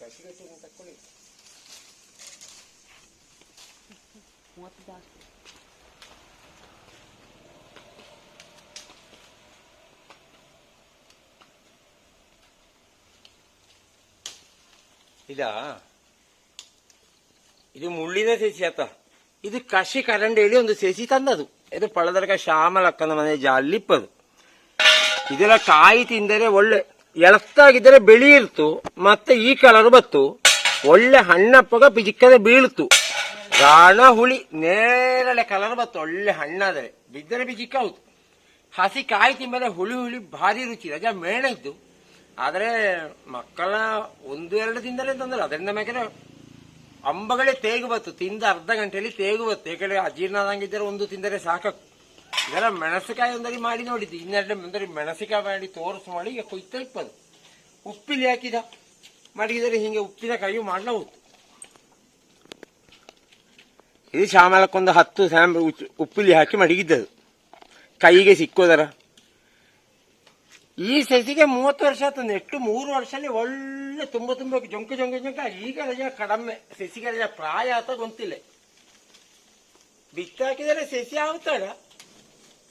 ಕಸಿ ಕಸಿ ತಕೊಳ್ಳಿ ಮೂವತ್ತು ಜಾಸ್ತಿ ಇದಾ ಇದು ಮುಳ್ಳಿನ ಸಸಿ ಆತ ಇದು ಕಸಿ ಕರಂಡಿ ಹೇಳಿ ಒಂದು ಸಸಿ ತಂದದು ಇದು ಪಳದರ್ಗ ಶ್ಯಾಮಲಕ್ಕನ ಮನೆ ಜಾಲಿಪ್ಪದು ಇದೆಲ್ಲ ಕಾಯಿ ತಿಂದರೆ ಒಳ್ಳೆ ಎಳತ್ತಾಗಿದ್ದರೆ ಬಿಳಿ ಇರ್ತು, ಮತ್ತೆ ಈ ಕಲರ್ ಬತ್ತು. ಒಳ್ಳೆ ಹಣ್ಣಪ್ಪಗ ಬಿಜಿಕ್ಕದೆ ಬೀಳ್ತು. ರಾಣ ಹುಳಿ ನೇರಳೆ ಕಲರ್ ಬತ್ತು, ಒಳ್ಳೆ ಹಣ್ಣಾದರೆ ಬಿದ್ದರೆ ಬಿಜಿಕ್ಕ ಹೌದು ಹಸಿ ಕಾಯಿ ಮೇಲೆ ಹುಳಿ ಹುಳಿ ಭಾರಿ ರುಚಿ, ರಜಾ ಮೇಣ ಇದ್ದು. ಆದರೆ ಮಕ್ಕಳ ಒಂದು, ಎರಡು ತಿಂದರೆ ತಂದರು, ಅದರಿಂದ ಮೇಕೆ ಅಂಬಗಳೇ ತೇಗು ಬತ್ತು, ತಿಂದ ಅರ್ಧ ಗಂಟೆಯಲ್ಲಿ ತೇಗು ಬತ್ತು. ಯಾಕಂದ್ರೆ ಅಜೀರ್ಣ ಆದಂಗಿದ್ದರೆ ಒಂದು ತಿಂದರೆ ಸಾಕು ಇದೆಲ್ಲ ಮೆಣಸಿಕಾಯಿ ಒಂದರಿ ಮಾಡಿ ನೋಡಿದ್ದು. ಇನ್ನೆರಡು ಒಂದರಿ ಮೆಣಸಿಕಾಯಿ ಮಾಡಿ ತೋರಿಸು ಮಾಡಿ, ಈಗ ಕೊಯ್ತಾ ಇಪ್ಪದು ಉಪ್ಪಿಲಿ ಹಾಕಿದ. ಮಡಗಿದರೆ ಹಿಂಗೆ ಉಪ್ಪಿನ ಕಾಯಿ ಮಾಡ್ಲ ಇದು ಶ್ಯಾಮಲಕ್ಕೊಂದು ಹತ್ತು ಸ್ಯಾಮ್ ಉಪ್ಪಿಲಿ ಹಾಕಿ ಮಡಗಿದ್ದದು. ಕೈಗೆ ಸಿಕ್ಕೋದರ. ಈ ಸಸಿಗೆ ಮೂವತ್ತು ವರ್ಷ ಆಯ್ತು ನೆಟ್ಟು ಮೂರು ವರ್ಷದಲ್ಲಿ ಒಳ್ಳೆ ತುಂಬ ತುಂಬ ಜೊಂಕ ಜೊಂಕ ಜೊಂಕ ಈಗ ರಜ ಕಡಿಮೆ ಸಸಿಗೆ ರಜ ಪ್ರಾಯ ಆತ ಗೊತ್ತಿಲ್ಲ. ಬಿತ್ತಾಕಿದರೆ ಸಸಿ ಆಗುತ್ತಾಗ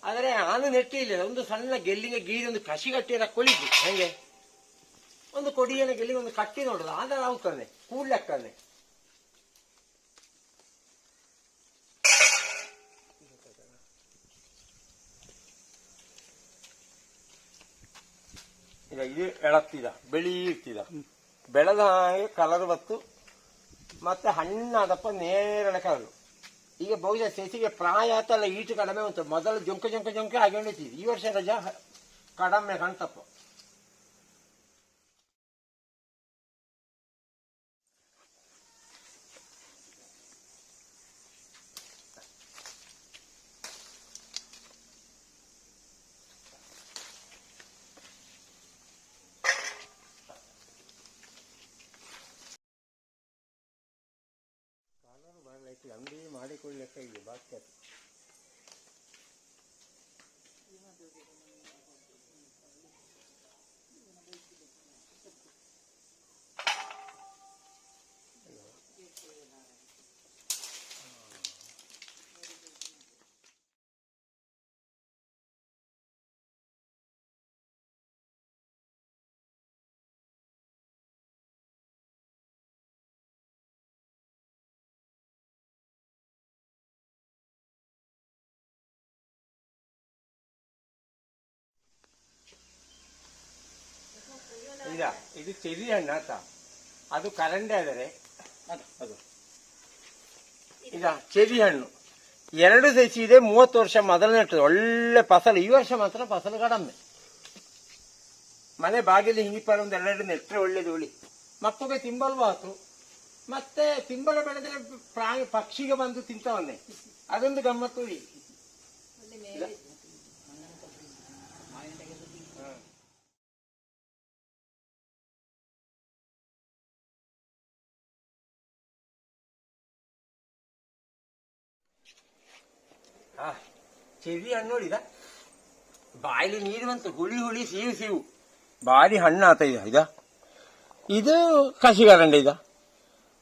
ಆದರೆ ನಾನು ನೆಟ್ಟಿಲ್ಲ ಒಂದು ಸಣ್ಣ ಗೆಲ್ಲಿಗೆ ಗೀರಿ ಒಂದು ಕಸಿ ಕಟ್ಟಿರ ಕೊಳಿದ್ದು ಹೆಂಗೆ? ಒಂದು ಕೊಡಿಯನ್ನು ಗೆಲ್ಲಿ ಒಂದು ಕಟ್ಟಿ ನೋಡುದು. ಆದ್ರೆ ಆಗುತ್ತಾನೆ ಕೂಡ್ಲೆಕ್ಕನೆ ಈಗ ಇದು ಎಳತ್ತಿದ. ಬೆಳಿ ಇರ್ತಿದ ಬೆಳೆದ ಹಾಗೆ ಕಲರ್ ಬತ್ತು. ಮತ್ತೆ ಹಣ್ಣಾದಪ್ಪ ನೇರಳೆ ಕಲರು ಈಗ ಬಹುಶಃ ಸಸಿಗೆ ಪ್ರಾಯ ಆತಲ್ಲ ಈಟು ಕಡಿಮೆ ಉಂಟು. ಮೊದಲು ಜೊಂಕ ಜೊಂಕ ಜೊಂಕ ಹಾಗೆ ಈ ವರ್ಷ ರಜಾ ಕಡಿಮೆ ಕಾಣ್ತಪ್ಪ. ಅಂಗಡಿ ಮಾಡಿಕೊಳ್ಳಕ್ಕೆ ಇದೆ ಬಾಕಿ ಇದು ಚೆರಿ ಹಣ್ಣು ಆತ ಅದು ಕರಂಡೆ ಆದರೆ, ಅದು ಈಗ ಚೆರಿ ಹಣ್ಣು. ಎರಡು ಸಸಿ ಇದೆ, ಮೂವತ್ತು ವರ್ಷ ಮೊದಲು ನೆಟ್ಟದು ಒಳ್ಳೆ ಫಸಲು, ಈ ವರ್ಷ ಮಾತ್ರ ಫಸಲು ಕಡಮ್ಮೆ ಮನೆ ಬಾಗಿಲು ಹಿಂಗಿಪ್ಪಾರ ಒಂದು ಎರಡೆರಡು ನೆಟ್ಟರೆ ಒಳ್ಳೇದು, ಉಳಿ. ಮಕ್ಕಳಿಗೆ ತಿಂಬಲ್ವಾತು ಮತ್ತೆ ತಿಂಬಲ ಬೆಳೆದ್ರೆ ಪ್ರಾಣಿ ಪಕ್ಷಿಗೆ ಬಂದು ತಿಂತವನ್ನೇ. ಅದೊಂದು ಗಮ್ಮತ್ತು, ಉಳಿ. ಆ, ಚೆರ್ರಿ ಹಣ್ಣು ನೋಡಿದ? ಬಾಯಲ್ಲಿ ನೀರು ಬಂತು ಹುಳಿ ಹುಳಿ ಸೀವು ಸೀವು. ಭಾರಿ ಹಣ್ಣು ಆತ ಇದ. ಇದ ಕಸಿಗರಂಡೆ ಇದ.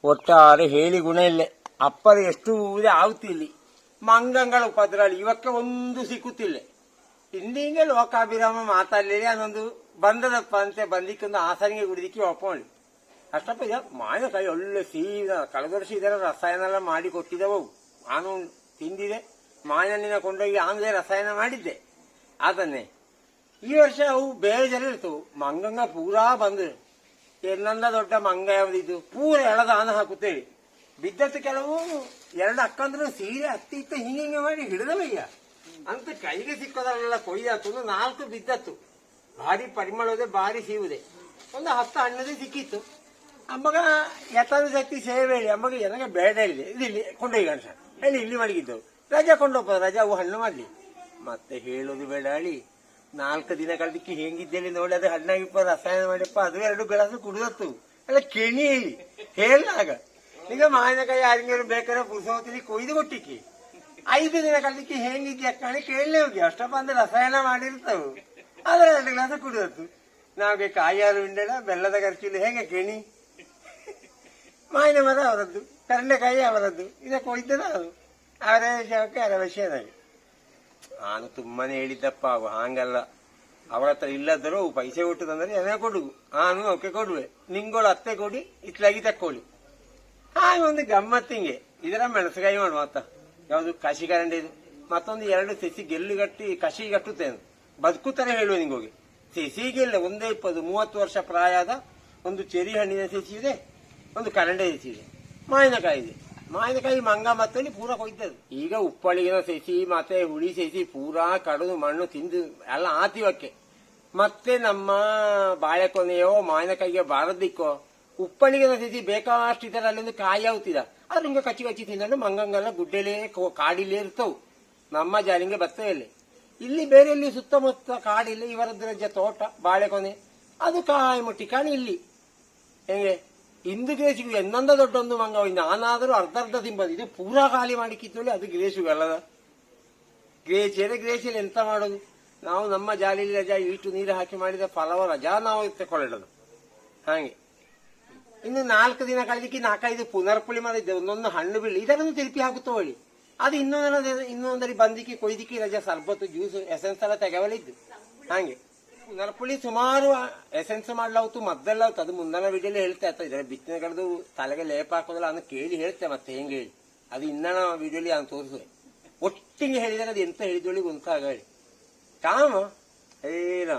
ಒಟ್ಟಾರೆ ಹೇಳಿ ಗುಣ ಇಲ್ಲೇ. ಅಪ್ಪರ ಎಷ್ಟು ಇದೆ ಆಗುತ್ತಿಲ್ಲ ಮಂಗಂಗಳ ಉಪದ್ರವಲ್ಲಿ ಇವಕ್ಕೆ ಒಂದು ಸಿಕ್ಕುತ್ತಿಲ್ಲ. ಹಿಂದಿಂಗೆ ಲೋಕಾಭಿರಾಮ ಮಾತಾಡಲಿಲ್ಲ ಅದೊಂದು ಬಂದದಪ್ಪ ಅಂತೆ ಬಂದಿಕ್ಕೊಂದು ಆಸನಿಗೆ ಗುಡಿದಿಕ್ಕಿ ಒಪ್ಪಳಿ ಅಷ್ಟಪ್ಪ ಇದು ಮಾವಿನಕಾಯಿ ಒಳ್ಳೆ ಸೀದ ಕಳೆದ ವರ್ಷ ಇದರ ರಸಾಯನ ಎಲ್ಲ ಮಾಡಿ ಕೊಟ್ಟಿದ್ದವು. ನಾನು ತಿಂದಿದೆ ಮಾವಿನಣ್ಣಿನ ಕೊಂಡೋಗಿ ಆಮೇಲೆ ರಸಾಯನ ಮಾಡಿದ್ದೆ. ಅದನ್ನೇ. ಈ ವರ್ಷ ಅವು ಬೇಜಾರು ಇರ್ತವು ಮಂಗಂಗ ಪೂರಾ ಬಂದು. ಎಲ್ಲಂದ ದೊಡ್ಡ ಮಂಗ ಯಾವ್ದಿದ್ದು ಪೂರ ಎಳದ ಆನ ಹಾಕುತ್ತೇವೆ. ಬಿದ್ದತ್ತು ಕೆಲವು ಎರಡು ಅಕ್ಕಂದ್ರು ಸೀರೆ ಹತ್ತಿ ಇತ್ತು ಹಿಂಗೆ ಹಿಂಗೆ ಮಾಡಿ ಹಿಡಿದವಯ್ಯ. ಅಂತ ಕೈಗೆ ಸಿಕ್ಕೋದ್ರಲ್ಲೆಲ್ಲ ಕೊಯ್ದಾತು ನಾಲ್ಕು ಬಿದ್ದತ್ತು. ಭಾರಿ ಪರಿಮಳದೆ, ಭಾರಿ ಸೀವುದೆ. ಒಂದು ಹತ್ತು ಹಣ್ಣದೇ ಸಿಕ್ಕಿತ್ತು. ಅಮ್ಮಗ ಎತ್ತದ ಶಕ್ತಿ ಸೇವೆ ಹೇಳಿ. ಅಮ್ಮಗ ಜನಗ ಬೇಡ ಹೇಳಿದೆ ಇಲ್ಲಿ ಕೊಂಡೊಯ್ಯ ಹೇಳಿ, ಇಲ್ಲಿ ಮಡಗಿದ್ದವು ರಜಾ ಕೊಂಡೋಗ್ಬೋದು ರಜಾ ಅವು ಹಣ್ಣು ಮಾಡಲಿ. ಮತ್ತೆ ಹೇಳೋದು ಬೇಡ ಹೇಳಿ ನಾಲ್ಕು ದಿನ ಕಳೆದಕ್ಕೆ ಹೆಂಗಿದ್ದೇಳಿ ನೋಡಿ, ಅದು ಹಣ್ಣಾಗಿಪ್ಪ, ರಸಾಯನ ಮಾಡಿಪ್ಪ, ಅದು ಎರಡು ಗ್ಲಾಸು ಕುಡಿದತ್ತು. ಅಲ್ಲ ಕೆಣಿ ಹೇಳಿ. ಹೇಳಾಗ ಈಗ ಮಾವಿನಕಾಯಿ ಯಾರಿಗಾರು ಬೇಕಾದ್ರೆ ಪುರುಸವತಿಲಿ ಕೊಯ್ದು ಕೊಟ್ಟಿಕ್ಕಿ. ಐದು ದಿನ ಕಳೆದಕ್ಕೆ ಹೆಂಗಿದ್ಯಾ ಕಾಣಿ, ಕೇಳಲೇ ಹೋಗಿ. ಅಷ್ಟಪ್ಪ ಅಂದ್ರೆ ರಸಾಯನ ಮಾಡಿರ್ತವು. ಆದ್ರೆ ಎರಡು ಗ್ಲಾಸ್ ಕುಡಿದತ್ತು. ನಾವ್ಗೆ ಕಾಯಿ ಹಾಲು ಬೆಲ್ಲದ ಖರ್ಚಿಲ್ಲ ಹೇಗೆ ಕೆಣಿ ಮಾವಿನ ಮರ ಅವರದ್ದು ಕರಂಡೆಕಾಯಿ ಅವರದ್ದು ಇದಕ್ಕೆ ಹೋಯ್ತದ ಅದು. ಅವರ ವಿಷಯಕ್ಕೆ ಅವರ ವಿಷಯ ನನಗೆ. ನಾನು ತುಂಬಾನೇ ಹೇಳಿದ್ದಪ್ಪ ಅವು ಹಾಂಗಲ್ಲ. ಅವರ ಹತ್ರ ಇಲ್ಲದರೂ ಪೈಸೆ ಕೊಟ್ಟು ಏನೇ ಕೊಡುಗು ಕೊಡು. ನಾನು ಅವಕ್ಕೆ ಕೊಡುವೆ. ನಿಂಗೋಳು ಅತ್ತೆ ಕೊಡಿ, ಇತ್ಲಾಗಿ ತಕ್ಕೊಳ್ಳಿ. ಹಾಗೆ ಒಂದು ಗಮ್ಮತ್ತಿಂಗೆ ಇದರ ಮೆಣಸುಗಾಯಿ ಮಾಡುವ ಅತ್ತ ಯಾವುದು ಕಸಿ ಕರಂಡೆ ಇದು. ಮತ್ತೊಂದು ಎರಡು ಸಸಿ ಗೆಲ್ಲು ಕಟ್ಟಿ ಕಸಿ ಕಟ್ಟುತ್ತೇನೆ. ಬದುಕುತ್ತಾನೆ ಹೇಳುವ ನಿಂಗೋಗಿ. ಸಸಿಗೆಲ್ಲ ಒಂದೇ ಇಪ್ಪತ್ತು, ಮೂವತ್ತು ವರ್ಷ ಪ್ರಾಯದ ಒಂದು ಚೆರಿ ಹಣ್ಣಿನ ಸಸಿ ಇದೆ, ಒಂದು ಕರಂಡೆ ಸಸಿ ಇದೆ, ಮಾವಿನಕಾಯಿ ಇದೆ. ಮಾವಿನಕಾಯಿ, ಮಂಗ ಮತ್ತಲ್ಲಿ ಪೂರ ಕೊಯ್ತದೆ ಈಗ ಉಪ್ಪಳಿಗಿನ ಸಸಿ, ಮತ್ತೆ ಹುಳಿ ಸಸಿ ಪೂರ ಕಡಿದು ಮಣ್ಣು ತಿಂದು ಎಲ್ಲ ಆತಿವಕ್ಕೆ. ಮತ್ತೆ ನಮ್ಮ ಬಾಳೆಕೊನೆಯೋ ಮಾವಿನಕಾಯಿಗೆ ಬಾರದಿಕ್ಕೋ ಉಪ್ಪಳಿಗಿನ ಸಸಿ ಬೇಕಾಷ್ಟು ಇದರ ಅಲ್ಲೊಂದು ಕಾಯಿ ಆಗುತ್ತಿದ ಆದ್ರೆ ಹಿಂಗೆ ಕಚ್ಚಿ ಕಚ್ಚಿ ತಿಂಕೊಂಡು ಮಂಗಂಗೆಲ್ಲ ಗುಡ್ಡೆಲೇ ಕಾಡಿಲೇ ಇರ್ತವು. ನಮ್ಮ ಜಾಲಿಂಗೆ ಬರ್ತವೆ ಇಲ್ಲಿ. ಇಲ್ಲಿ ಬೇರೆ ಇಲ್ಲಿ ಸುತ್ತಮುತ್ತ ಕಾಡಿಲ್ಲ ಇವರದ್ರ ತೋಟ ಬಾಳೆಕೊನೆ ಅದು ಕಾಯಿ ಮುಟ್ಟಿ, ಕಾಣಿ ಇಲ್ಲಿ. ಹೆಂಗೆ? ಇಂದು ಗ್ರೇಸಿಗೂ ಎಂದ ದೊಡ್ಡೊಂದು ಹೋಯ್ತು ನಾನಾದರೂ ಅರ್ಧ ಅರ್ಧ ತಿಂಬದು ಇದು ಪೂರಾ ಖಾಲಿ ಮಾಡಿ ಕಿತ್ತೊಳ್ಳಿ ಅದು ಗ್ರೇಸಿಗೂ ಅಲ್ಲದ ಗ್ರೇಸಿಯರೆ ಗ್ರೇಸಿಯಲ್ಲಿ ಎಂತ ಮಾಡೋದು? ನಾವು ನಮ್ಮ ಜಾಲಿಲಿ ರಜಾ ಇಷ್ಟು ನೀರು ಹಾಕಿ ಮಾಡಿದ ಫಲವ ರಜಾ ನಾವು ತಗೊಳ್ಳೋದು ಹಾಗೆ. ಇನ್ನು ನಾಲ್ಕು ದಿನ ಕಳೆದಕ್ಕೆ ನಾಲ್ಕೈದು ಪುನರ್ಪುಳಿ ಮಾಡಿದ್ದೆ. ಒಂದೊಂದು ಹಣ್ಣು ಬೀಳಿ ಇದರನ್ನು ತಿರುಪಿ ಹಾಕುತ್ತ ಹೇಳಿ ಅದು ಇನ್ನೊಂದರ ಇನ್ನೊಂದರಿ ಬಂದಿಕ್ಕೆ ಕೊಯ್ದಿಕ್ಕೆ ರಜಾ ಸರ್ಬತ್ತು ಜ್ಯೂಸ್, ಎಸೆನ್ಸ್ ಎಲ್ಲ ತೆಗವಲಿದ್ದು ಹಾಗೆ. ಪುನರ್ಪುಳಿ ಸುಮಾರು ಎಸೆನ್ಸ್ ಮಾಡ್ಲಾವ್ತು ಮದ್ದೆಲ್ಲ ಆಯ್ತು ಅದು ಮುಂದನ ವಿಡಿಯೋಲಿ ಹೇಳ್ತಾ ಇತ್ತು. ಇದರ ಬಿತ್ತನೆ ಕಡ್ದು ತಲೆಗೆ ಲೇಪ ಹಾಕೋದಿಲ್ಲ ಅನ್ನು ಕೇಳಿ ಹೇಳ್ತೆ ಮತ್ತೆ ಹೆಂಗೆ ಹೇಳಿ. ಅದು ಇನ್ನಣ ವಿಡಿಯೋಲಿ ಅಂತ ತೋರಿಸು ಒಟ್ಟಿಗೆ ಹೇಳಿದಾಗ ಅದು ಎಂತ ಹೇಳಿದೊಳಿ ಗೊತ್ತಾಗ ಹೇಳಿ. ಕಾಮ ಏನ